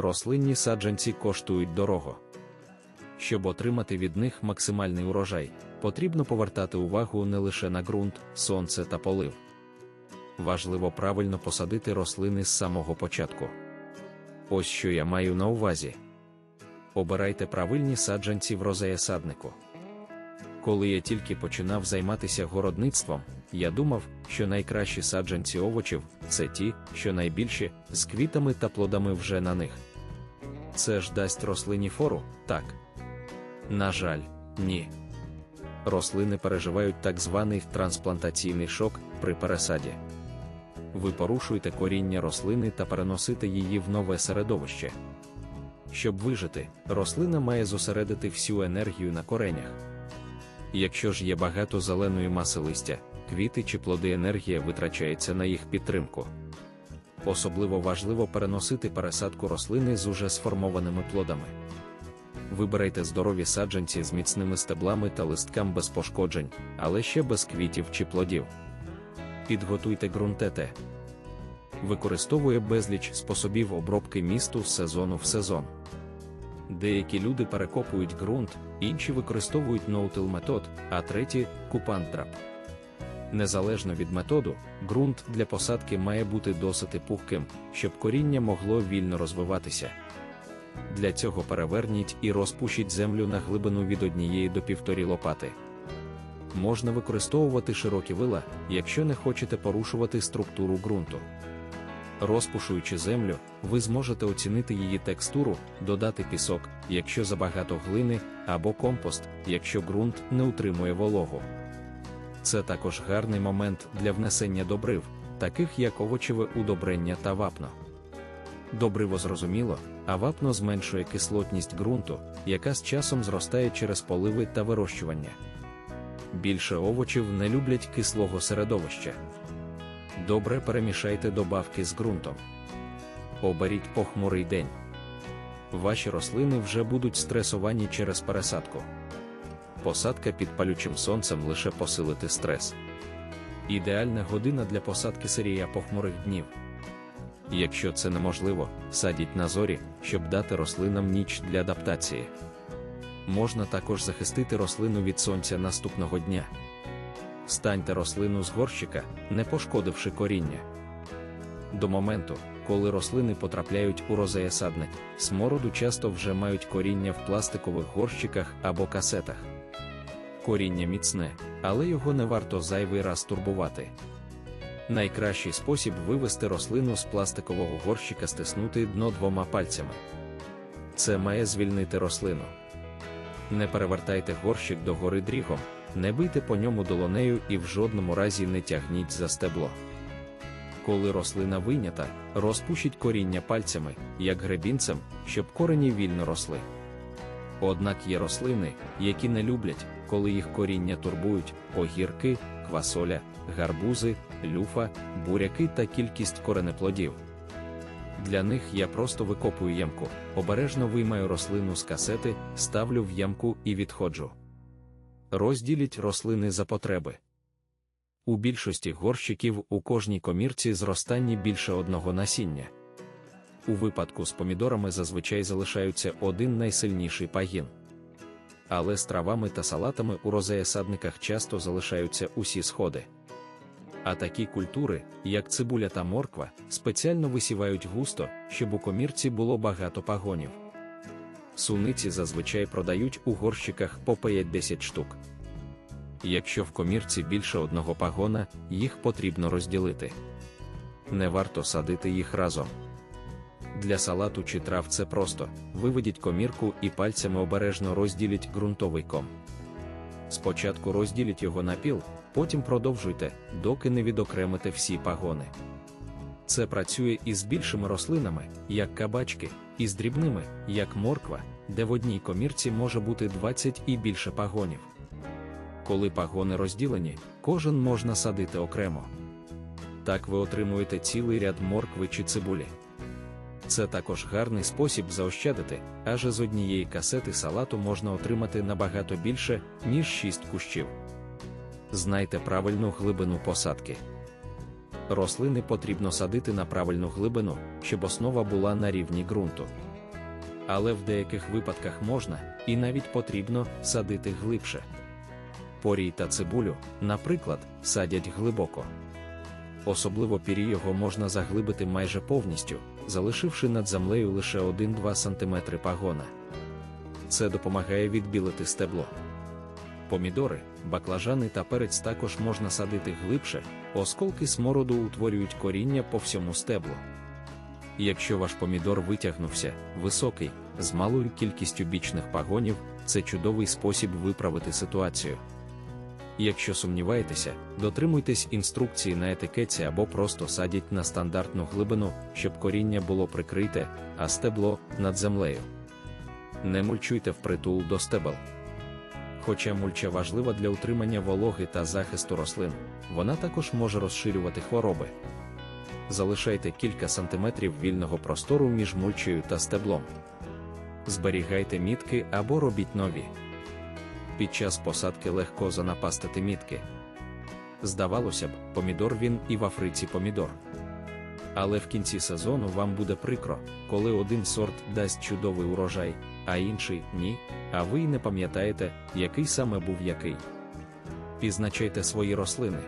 рослинні саджанці коштують дорого. Щоб отримати від них максимальний урожай, потрібно повертати увагу не лише на ґрунт, сонце та полив. Важливо правильно посадити рослини з самого початку. Ось що я маю на увазі. Обирайте правильні саджанці в розеясаднику. Коли я тільки починав займатися городництвом, я думав, що найкращі саджанці овочів це ті, що найбільші, з квітами та плодами вже на них. Це ж дасть рослині фору, так. На жаль, ні. Рослини переживають так званий трансплантаційний шок при пересаді. Ви порушуєте коріння рослини та переносите її в нове середовище. Щоб вижити, рослина має зосередити всю енергію на коренях. Якщо ж є багато зеленої маси листя, квіти чи плоди енергія витрачається на їх підтримку. Особливо важливо переносити пересадку рослини з уже сформованими плодами. Вибирайте здорові саджанці з міцними стеблами та листкам без пошкоджень, але ще без квітів чи плодів. Підготуйте ґрунтете. Використовує безліч способів обробки місту з сезону в сезон. Деякі люди перекопують ґрунт, інші використовують ноутил метод, а треті купантрап. Незалежно від методу, ґрунт для посадки має бути досить пухким, щоб коріння могло вільно розвиватися. Для цього переверніть і розпушіть землю на глибину від однієї до півторі лопати. Можна використовувати широкі вила, якщо не хочете порушувати структуру ґрунту. Розпушуючи землю, ви зможете оцінити її текстуру, додати пісок, якщо забагато глини, або компост, якщо ґрунт не утримує вологу. Це також гарний момент для внесення добрив, таких як овочеве удобрення та вапно. Добриво зрозуміло, а вапно зменшує кислотність ґрунту, яка з часом зростає через поливи та вирощування. Більше овочів не люблять кислого середовища. Добре перемішайте добавки з ґрунтом. Оберіть похмурий день. Ваші рослини вже будуть стресовані через пересадку. Посадка під палючим сонцем лише посилити стрес. Ідеальна година для посадки серія похмурих днів. Якщо це неможливо, садіть на зорі, щоб дати рослинам ніч для адаптації. Можна також захистити рослину від сонця наступного дня. Станьте рослину з горщика, не пошкодивши коріння. До моменту, коли рослини потрапляють у розеясадник, смороду часто вже мають коріння в пластикових горщиках або касетах. Коріння міцне, але його не варто зайвий раз турбувати. Найкращий спосіб вивести рослину з пластикового горщика стиснути дно двома пальцями. Це має звільнити рослину. Не перевертайте горщик догори дрігом, не бийте по ньому долонею і в жодному разі не тягніть за стебло. Коли рослина вийнята, розпушіть коріння пальцями, як гребінцем, щоб корені вільно росли. Однак є рослини, які не люблять, коли їх коріння турбують, огірки, квасоля, гарбузи, люфа, буряки та кількість коренеплодів. Для них я просто викопую ямку, обережно виймаю рослину з касети, ставлю в ямку і відходжу. Розділіть рослини за потреби. У більшості горщиків у кожній комірці зростанні більше одного насіння. У випадку з помідорами зазвичай залишаються один найсильніший пагін. Але з травами та салатами у розеясадниках часто залишаються усі сходи. А такі культури, як цибуля та морква, спеціально висівають густо, щоб у комірці було багато пагонів. Суниці зазвичай продають у горщиках по 5-10 штук. Якщо в комірці більше одного пагона, їх потрібно розділити. Не варто садити їх разом. Для салату чи трав це просто виведіть комірку і пальцями обережно розділіть ґрунтовий ком. Спочатку розділіть його на піл, потім продовжуйте, доки не відокремите всі пагони. Це працює і з більшими рослинами, як кабачки, і з дрібними, як морква, де в одній комірці може бути 20 і більше пагонів. Коли пагони розділені, кожен можна садити окремо. Так ви отримуєте цілий ряд моркви чи цибулі. Це також гарний спосіб заощадити, аже з однієї касети салату можна отримати набагато більше, ніж 6 кущів. Знайте правильну глибину посадки. рослини потрібно садити на правильну глибину, щоб основа була на рівні ґрунту. Але в деяких випадках можна і навіть потрібно садити глибше. Порій та цибулю, наприклад, садять глибоко. Особливо пірі його можна заглибити майже повністю, залишивши над землею лише 1-2 см пагона. Це допомагає відбілити стебло. Помідори, баклажани та перець також можна садити глибше, осколки смороду утворюють коріння по всьому стеблу. Якщо ваш помідор витягнувся, високий, з малою кількістю бічних пагонів, це чудовий спосіб виправити ситуацію. Якщо сумніваєтеся, дотримуйтесь інструкції на етикетці або просто садіть на стандартну глибину, щоб коріння було прикрите, а стебло над землею. Не мульчуйте впритул до стебел. Хоча мульча важлива для утримання вологи та захисту рослин, вона також може розширювати хвороби. Залишайте кілька сантиметрів вільного простору між мульчею та стеблом. Зберігайте мітки або робіть нові. Під час посадки легко занапастити мітки. Здавалося б, помідор він і в Африці помідор. Але в кінці сезону вам буде прикро, коли один сорт дасть чудовий урожай, а інший ні, а ви й не пам'ятаєте, який саме був який. Пізначайте свої рослини.